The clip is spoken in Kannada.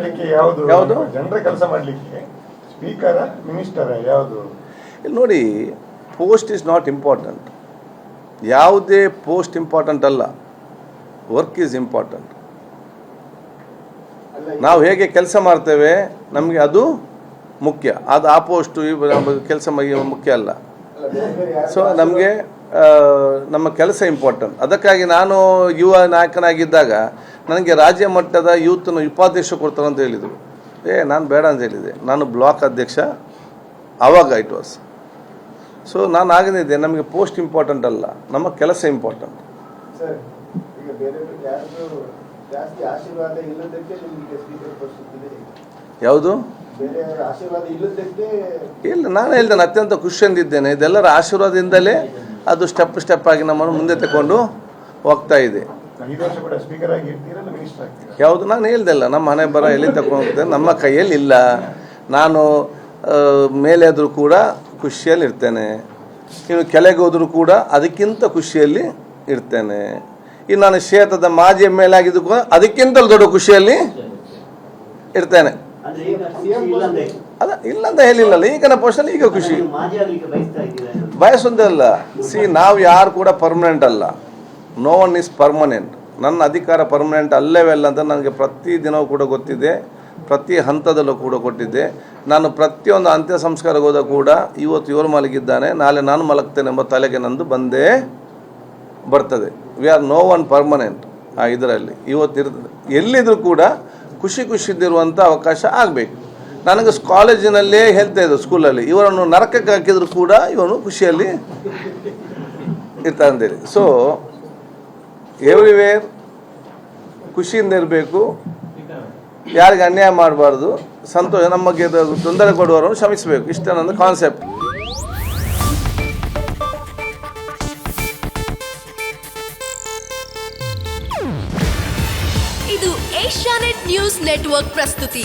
ಮಾಡ್ಲಿಕ್ಕೆ ಯಾವುದು ಯಾವುದು? ಜನರ ಕೆಲಸ ಮಾಡ್ಲಿಕ್ಕೆ ಸ್ಪೀಕರ ಮಿನಿಸ್ಟರ ಯಾವುದು? ಇಲ್ಲಿ ನೋಡಿ ಪೋಸ್ಟ್ ಇಸ್ ನಾಟ್ ಇಂಪಾರ್ಟೆಂಟ್ ಯಾವುದೇ ಪೋಸ್ಟ್ ಇಂಪಾರ್ಟೆಂಟ್ ಅಲ್ಲ. ವರ್ಕ್ ಈಸ್ ಇಂಪಾರ್ಟೆಂಟ್ ನಾವು ಹೇಗೆ ಕೆಲಸ ಮಾಡ್ತೇವೆ ನಮಗೆ ಅದು ಮುಖ್ಯ. ಅದು ಆ ಪೋಸ್ಟು ಕೆಲಸ ಮುಖ್ಯ ಅಲ್ಲ. ಸೊ ನಮಗೆ ನಮ್ಮ ಕೆಲಸ ಇಂಪಾರ್ಟೆಂಟ್ ಅದಕ್ಕಾಗಿ ನಾನು ಯುವ ನಾಯಕನಾಗಿದ್ದಾಗ ನನಗೆ ರಾಜ್ಯ ಮಟ್ಟದ ಯೂತ್ನ ಉಪಾಧ್ಯಕ್ಷ ಕೊಡ್ತಾರೆ ಅಂತ ಹೇಳಿದರು. ಏ ನಾನು ಬೇಡ ಅಂತ ಹೇಳಿದೆ. ನಾನು ಬ್ಲಾಕ್ ಅಧ್ಯಕ್ಷ. ಆವಾಗ ಇಟ್ ವಾಸ್ ಸೊ ನಾನು ಆಗನಿದ್ದೆ ನಮಗೆ ಪೋಸ್ಟ್ ಇಂಪಾರ್ಟೆಂಟ್ ಅಲ್ಲ. ನಮ್ಮ ಕೆಲಸ ಇಂಪಾರ್ಟೆಂಟ್ ಯಾವುದು? ಇಲ್ಲ ನಾನು ಹೇಳ್ತೇನೆ. ಅತ್ಯಂತ ಖುಷಿಯಿಂದಿದ್ದೇನೆ. ಇದೆಲ್ಲರ ಆಶೀರ್ವಾದದಿಂದಲೇ ಅದು ಸ್ಟೆಪ್ ಸ್ಟೆಪ್ ಆಗಿ ನಮ್ಮನ್ನು ಮುಂದೆ ತಗೊಂಡು ಹೋಗ್ತಾ ಇದೆ. ಯಾವುದು ನಾನು ಹೇಳ್ದಲ್ಲ ನಮ್ಮ ಮನೆ ಬರ ಎಲ್ಲಿ ತಗೊಂಡು ಹೋಗ್ತೇನೆ ನಮ್ಮ ಕೈಯಲ್ಲಿ ಇಲ್ಲ. ನಾನು ಮೇಲೆದರೂ ಮೇಲೆ ಆದರೂ ಕೂಡ ಖುಷಿಯಲ್ಲಿ ಇರ್ತೇನೆ. ಇನ್ನು ಕೆಳಗೆ ಹೋದರೂ ಕೂಡ ಅದಕ್ಕಿಂತ ಖುಷಿಯಲ್ಲಿ ಇರ್ತೇನೆ. ಇನ್ನು ನಾನು ಕ್ಷೇತ್ರದ ಮಾಜಿ ಎಂ ಎಲ್ ಆಗಿದ್ದು ಕೂಡ ಅದಕ್ಕಿಂತಲೂ ದೊಡ್ಡ ಖುಷಿಯಲ್ಲಿ ಇರ್ತೇನೆ. ಅದ ಇಲ್ಲ ಅಂತ ಹೇಳಿಲ್ಲಲ್ಲ ಈಗಿನ ಪೋಸ್ಟಲ್ಲಿ ಈಗ ಖುಷಿ. ಬಯಸೊಂದೇ ಅಲ್ಲ. ಸಿ ನಾವು ಯಾರು ಕೂಡ ಪರ್ಮನೆಂಟ್ ಅಲ್ಲ. ನೋ ಒನ್ ಇಸ್ ಪರ್ಮನೆಂಟ್ ನನ್ನ ಅಧಿಕಾರ ಪರ್ಮನೆಂಟ್ ಅಲ್ಲವೇ ಅಲ್ಲ ಅಂತ ನನಗೆ ಪ್ರತಿ ದಿನವೂ ಕೂಡ ಗೊತ್ತಿದೆ. ಪ್ರತಿ ಹಂತದಲ್ಲೂ ಕೂಡ ಕೊಟ್ಟಿದ್ದೆ ನಾನು ಪ್ರತಿಯೊಂದು ಅಂತ್ಯ ಸಂಸ್ಕಾರಕ್ಕೆ ಹೋದ ಕೂಡ ಇವತ್ತು ಇವರು ಮಲಗಿದ್ದಾನೆ. ನಾಳೆ ನಾನು ಮಲಗ್ತೇನೆ ಎಂಬ ತಲೆಗೆ ನಂದು ಬಂದೇ ಬರ್ತದೆ. We are no one permanent ಆ, ಇದರಲ್ಲಿ. ಇವತ್ತು ಇರ್ತದೆ ಎಲ್ಲಿದ್ರೂ ಕೂಡ ಖುಷಿ ಖುಷಿದಿರುವಂಥ ಅವಕಾಶ ಆಗಬೇಕು. ನನಗೆ ಕಾಲೇಜಿನಲ್ಲೇ ಹೇಳ್ತಾ ಇದ್ದರು ಸ್ಕೂಲಲ್ಲಿ. ಇವರನ್ನು ನರಕಕ್ಕೆ ಹಾಕಿದ್ರು ಕೂಡ ಇವನು ಖುಷಿಯಲ್ಲಿ ಇರ್ತಾನೆ ಅಂತೇಳಿ ಸೊ ಎವ್ರಿವೇರ್ ಖುಷಿಯಿಂದ ಇರಬೇಕು. ಯಾರಿಗೆ ಅನ್ಯಾಯ ಮಾಡಬಾರ್ದು, ಸಂತೋಷ, ನಮಗೆ ತೊಂದರೆ ಕೊಡುವವರನ್ನು ಶ್ರಮಿಸಬೇಕು. ಇಷ್ಟೇ ನನ್ನ ಕಾನ್ಸೆಪ್ಟ್ ಇದು ಏಷ್ಯಾನೆಟ್ ನ್ಯೂಸ್ ನೆಟ್ವರ್ಕ್ ಪ್ರಸ್ತುತಿ.